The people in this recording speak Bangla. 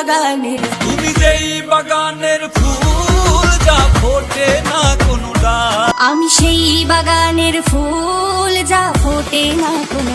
বাগানের তুমি যেই বাগানের ফুল যা ফোটে না কোনো আমি সেই বাগানের ফুল যা ফোটে না কোনো